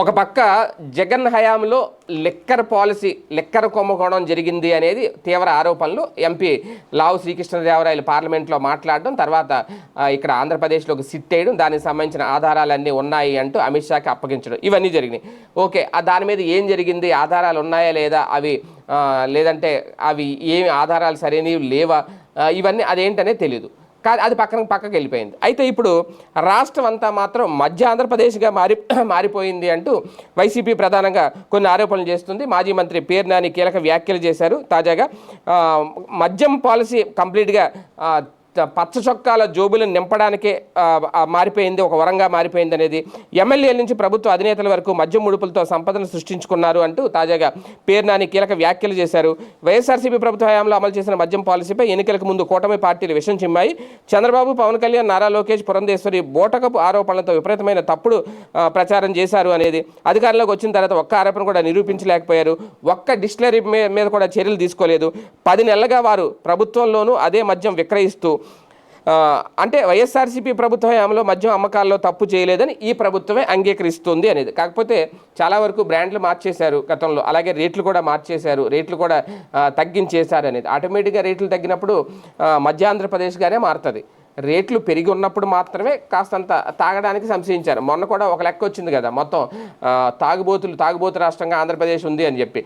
ఒక పక్క జగన్ హయాంలో లెక్కర్ పాలసీ లెక్కర్ కుంభకోణం జరిగింది అనేది తీవ్ర ఆరోపణలు. ఎంపీ లావు శ్రీకృష్ణదేవరాయలు పార్లమెంట్లో మాట్లాడడం తర్వాత ఇక్కడ ఆంధ్రప్రదేశ్లో ఒక సిట్ వేయడం దానికి సంబంధించిన ఆధారాలన్నీ ఉన్నాయి అంటూ అమిత్ షాకి అప్పగించడం. ఇవన్నీ జరిగినాయి. ఓకే దాని మీద ఏం జరిగింది? ఆధారాలు ఉన్నాయా లేదా? అవి లేదంటే అవి ఏమి ఆధారాలు సరైనవి లేవా? ఇవన్నీ అదేంటనే తెలియదు కాదు అది పక్కన పక్కకి వెళ్ళిపోయింది. అయితే ఇప్పుడు రాష్ట్రం అంతా మాత్రం మధ్య ఆంధ్రప్రదేశ్గా మారి మారిపోయింది అంటూ వైసీపీ ప్రధానంగా కొన్ని ఆరోపణలు చేస్తుంది. మాజీ మంత్రి పేరు నాని కీలక వ్యాఖ్యలు చేశారు. తాజాగా మద్యం పాలసీ కంప్లీట్గా పచ్చ చొక్కాల జోబులను నింపడానికే మారిపోయింది ఒక వరంగా మారిపోయింది అనేది ఎమ్మెల్యేల నుంచి ప్రభుత్వ అధినేతల వరకు మద్యం ముడుపులతో సంపదను సృష్టించుకున్నారు అంటూ తాజాగా పేర్నాని కీలక వ్యాఖ్యలు చేశారు. వైఎస్ఆర్సీపీ ప్రభుత్వ హయాంలో అమలు చేసిన మద్యం పాలసీపై ఎన్నికలకు ముందు కూటమి పార్టీలు విషం చిమ్మాయి. చంద్రబాబు పవన్ కళ్యాణ్ నారా లోకేష్ పురంధేశ్వరి బోటకపు ఆరోపణలతో విపరీతమైన తప్పుడు ప్రచారం చేశారు అనేది అధికారంలోకి వచ్చిన తర్వాత ఒక్క ఆరోపణ కూడా నిరూపించలేకపోయారు. ఒక్క డిస్టిలరీ మీద కూడా చర్యలు తీసుకోలేదు. పది నెలలుగా వారు ప్రభుత్వంలోనూ అదే మద్యం విక్రయిస్తూ అంటే వైఎస్ఆర్సీపీ ప్రభుత్వ హయాంలో మద్యం అమ్మకాల్లో తప్పు చేయలేదని ఈ ప్రభుత్వమే అంగీకరిస్తుంది అనేది. కాకపోతే చాలా వరకు బ్రాండ్లు మార్చేశారు గతంలో. అలాగే రేట్లు కూడా మార్చేశారు. రేట్లు కూడా తగ్గించేశారు అనేది. ఆటోమేటిక్గా రేట్లు తగ్గినప్పుడు మధ్య ఆంధ్రప్రదేశ్గానే మారుతుంది. రేట్లు పెరిగి ఉన్నప్పుడు మాత్రమే కాస్తంత తాగడానికి సంశయించారు. మొన్న కూడా ఒక లెక్క వచ్చింది కదా మొత్తం తాగుబోతులు తాగుబోతు రాష్ట్రంగా ఆంధ్రప్రదేశ్ ఉంది అని చెప్పి.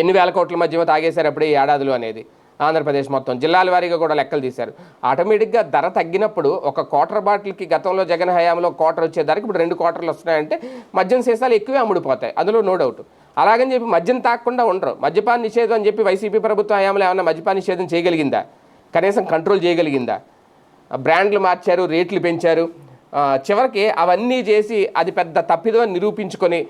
ఎన్ని వేల కోట్ల మధ్య తాగేశారు అప్పుడే ఈ ఏడాదిలో అనేది. ఆంధ్రప్రదేశ్ మొత్తం జిల్లాల వారీగా కూడా లెక్కలు తీశారు. ఆటోమేటిక్గా ధర తగ్గినప్పుడు ఒక క్వార్టర్ బాటిల్కి గతంలో జగన్ హయాంలో క్వార్టర్ వచ్చే ధరకి ఇప్పుడు రెండు క్వార్టర్లు వస్తున్నాయంటే మద్యం సీసాలు ఎక్కువే అమ్ముడుపోతాయి. అందులో నో డౌట్. అలాగని చెప్పి మద్యం తాకుండా ఉండరు. మద్యపాన నిషేధం అని చెప్పి వైసీపీ ప్రభుత్వ హయాంలో ఏమైనా మద్యపాన నిషేధం చేయగలిగిందా? కనీసం కంట్రోల్ చేయగలిగిందా? బ్రాండ్లు మార్చారు రేట్లు పెంచారు. చివరికి అవన్నీ చేసి అది పెద్ద తప్పిదో నిరూపించుకొని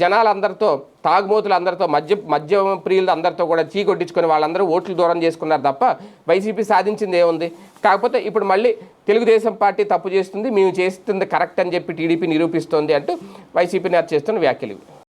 జనాలందరితో తాగుమోతులందరితో మద్య మద్యం ప్రియులు అందరితో కూడా చీకొట్టించుకొని వాళ్ళందరూ ఓట్లు దూరం చేసుకున్నారు తప్ప వైసీపీ సాధించింది ఏముంది? కాకపోతే ఇప్పుడు మళ్ళీ తెలుగుదేశం పార్టీ తప్పు చేస్తుంది మేము చేస్తుంది కరెక్ట్ అని చెప్పి టీడీపీ నిరూపిస్తోంది అంటూ వైసీపీ నేత చేస్తున్న వ్యాఖ్యలు